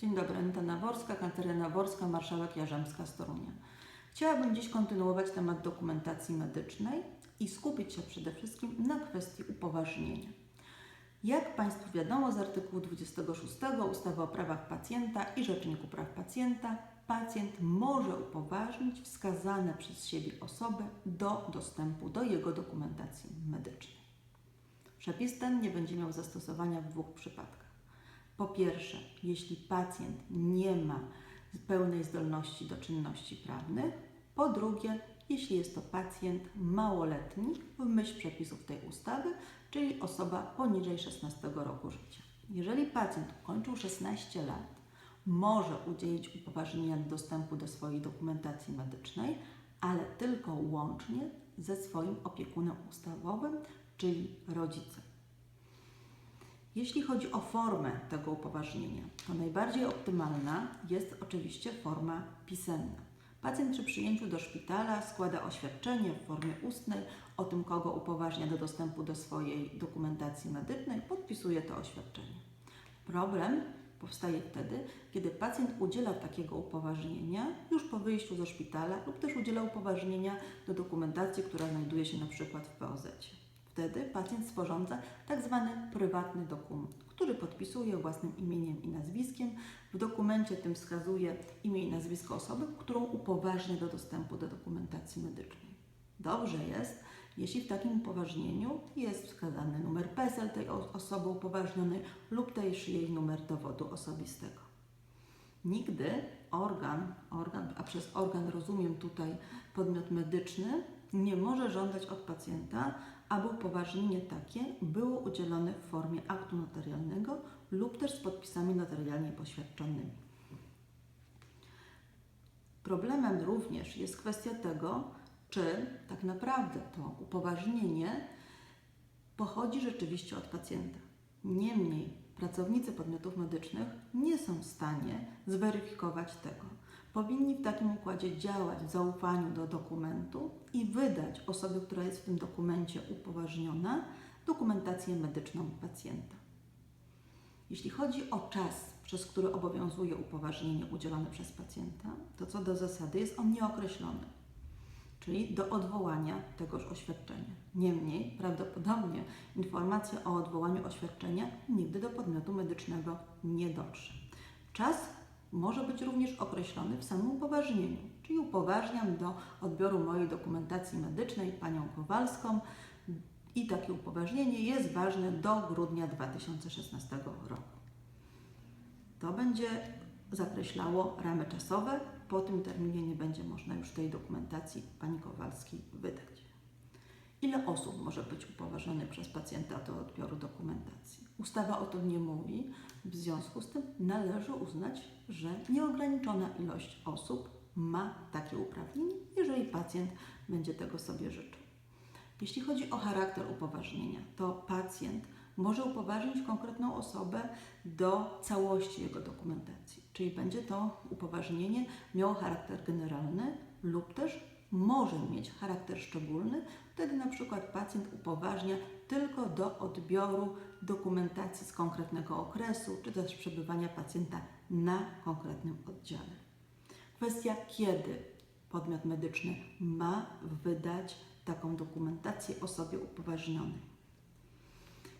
Dzień dobry, Anita Naworska, Kateryna Naworska, Marszałek Jarzębska z Torunia. Chciałabym dziś kontynuować temat dokumentacji medycznej i skupić się przede wszystkim na kwestii upoważnienia. Jak Państwu wiadomo z artykułu 26 ustawy o prawach pacjenta i Rzeczniku Praw Pacjenta, pacjent może upoważnić wskazane przez siebie osoby do dostępu do jego dokumentacji medycznej. Przepis ten nie będzie miał zastosowania w dwóch przypadkach. Po pierwsze, jeśli pacjent nie ma pełnej zdolności do czynności prawnych. Po drugie, jeśli jest to pacjent małoletni w myśl przepisów tej ustawy, czyli osoba poniżej 16 roku życia. Jeżeli pacjent ukończył 16 lat, może udzielić upoważnienia do dostępu do swojej dokumentacji medycznej, ale tylko łącznie ze swoim opiekunem ustawowym, czyli rodzicem. Jeśli chodzi o formę tego upoważnienia, to najbardziej optymalna jest oczywiście forma pisemna. Pacjent przy przyjęciu do szpitala składa oświadczenie w formie ustnej o tym, kogo upoważnia do dostępu do swojej dokumentacji medycznej, podpisuje to oświadczenie. Problem powstaje wtedy, kiedy pacjent udziela takiego upoważnienia już po wyjściu ze szpitala lub też udziela upoważnienia do dokumentacji, która znajduje się na przykład w POZ. Wtedy pacjent sporządza tak zwany prywatny dokument, który podpisuje własnym imieniem i nazwiskiem. W dokumencie tym wskazuje imię i nazwisko osoby, którą upoważnia do dostępu do dokumentacji medycznej. Dobrze jest, jeśli w takim upoważnieniu jest wskazany numer PESEL tej osoby upoważnionej lub też jej numer dowodu osobistego. Nigdy organ, organ, a przez organ rozumiem tutaj podmiot medyczny, nie może żądać od pacjenta, aby upoważnienie takie było udzielone w formie aktu notarialnego lub też z podpisami notarialnie poświadczonymi. Problemem również jest kwestia tego, czy tak naprawdę to upoważnienie pochodzi rzeczywiście od pacjenta. Niemniej pracownicy podmiotów medycznych nie są w stanie zweryfikować tego powinni w takim układzie działać w zaufaniu do dokumentu i wydać osobie, która jest w tym dokumencie upoważniona, dokumentację medyczną pacjenta. Jeśli chodzi o czas, przez który obowiązuje upoważnienie udzielone przez pacjenta, to co do zasady jest on nieokreślony, czyli do odwołania tegoż oświadczenia. Niemniej prawdopodobnie informacja o odwołaniu oświadczenia nigdy do podmiotu medycznego nie dotrze. Czas może być również określony w samym upoważnieniu, czyli upoważniam do odbioru mojej dokumentacji medycznej panią Kowalską i takie upoważnienie jest ważne do grudnia 2016 roku. To będzie zakreślało ramy czasowe. Po tym terminie nie będzie można już tej dokumentacji pani Kowalskiej wydać. Ile osób może być upoważnionych przez pacjenta do odbioru dokumentacji? Ustawa o tym nie mówi, w związku z tym należy uznać, że nieograniczona ilość osób ma takie uprawnienie, jeżeli pacjent będzie tego sobie życzył. Jeśli chodzi o charakter upoważnienia, to pacjent może upoważnić konkretną osobę do całości jego dokumentacji, czyli będzie to upoważnienie miało charakter generalny lub też może mieć charakter szczególny, wtedy na przykład pacjent upoważnia tylko do odbioru dokumentacji z konkretnego okresu, czy też przebywania pacjenta na konkretnym oddziale. Kwestia, kiedy podmiot medyczny ma wydać taką dokumentację osobie upoważnionej.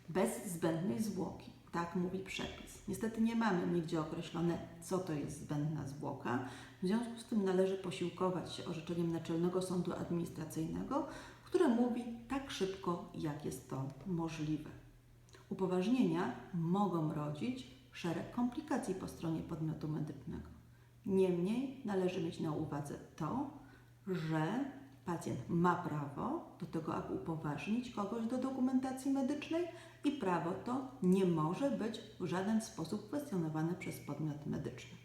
Bez zbędnej zwłoki, tak mówi przepis. Niestety nie mamy nigdzie określone, co to jest zbędna zwłoka. W związku z tym należy posiłkować się orzeczeniem Naczelnego Sądu Administracyjnego, które mówi tak szybko, jak jest to możliwe. Upoważnienia mogą rodzić szereg komplikacji po stronie podmiotu medycznego. Niemniej należy mieć na uwadze to, że pacjent ma prawo do tego, aby upoważnić kogoś do dokumentacji medycznej i prawo to nie może być w żaden sposób kwestionowane przez podmiot medyczny.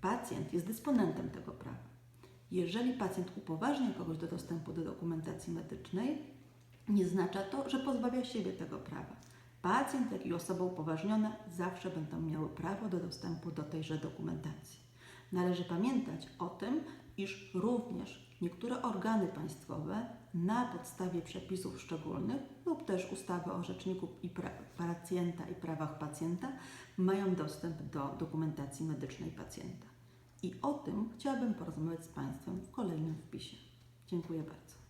Pacjent jest dysponentem tego prawa. Jeżeli pacjent upoważnia kogoś do dostępu do dokumentacji medycznej, nie oznacza to, że pozbawia siebie tego prawa. Pacjent, jak i osoba upoważniona zawsze będą miały prawo do dostępu do tejże dokumentacji. Należy pamiętać o tym, iż również niektóre organy państwowe na podstawie przepisów szczególnych lub też ustawy o rzeczniku i pacjenta i prawach pacjenta mają dostęp do dokumentacji medycznej pacjenta. I o tym chciałabym porozmawiać z Państwem w kolejnym wpisie. Dziękuję bardzo.